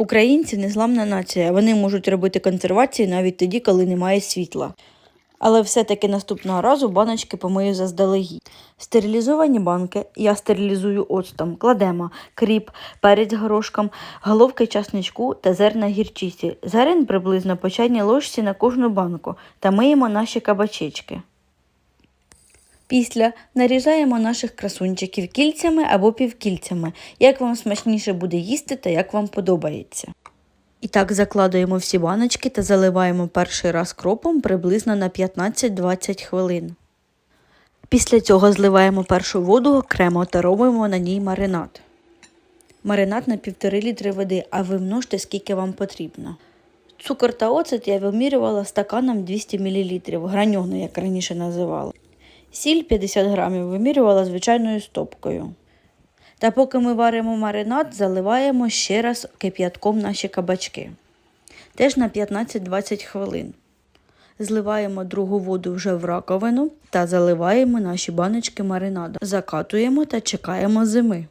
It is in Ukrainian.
Українці незламна нація. Вони можуть робити консервації навіть тоді, коли немає світла. Але все-таки наступного разу баночки помию заздалегідь. Стерилізовані банки я стерилізую оцтом. Кладемо кріп, перець горошком, головки часничку та зерна гірчиці. Зерен приблизно по чайній ложці на кожну банку та миємо наші кабачечки. Після нарізаємо наших красунчиків кільцями або півкільцями, як вам смачніше буде їсти та як вам подобається. І так закладуємо всі баночки та заливаємо перший раз кропом приблизно на 15-20 хвилин. Після цього зливаємо першу воду окремо та робимо на ній маринад. Маринад на 1,5 літри води, а ви множте скільки вам потрібно. Цукор та оцет я вимірювала стаканом 200 мл, граньону, як раніше називала. Сіль 50 грамів вимірювала звичайною стопкою. Та поки ми варимо маринад, заливаємо ще раз кип'ятком наші кабачки. Теж на 15-20 хвилин. Зливаємо другу воду вже в раковину та заливаємо наші баночки маринаду. Закатуємо та чекаємо зими.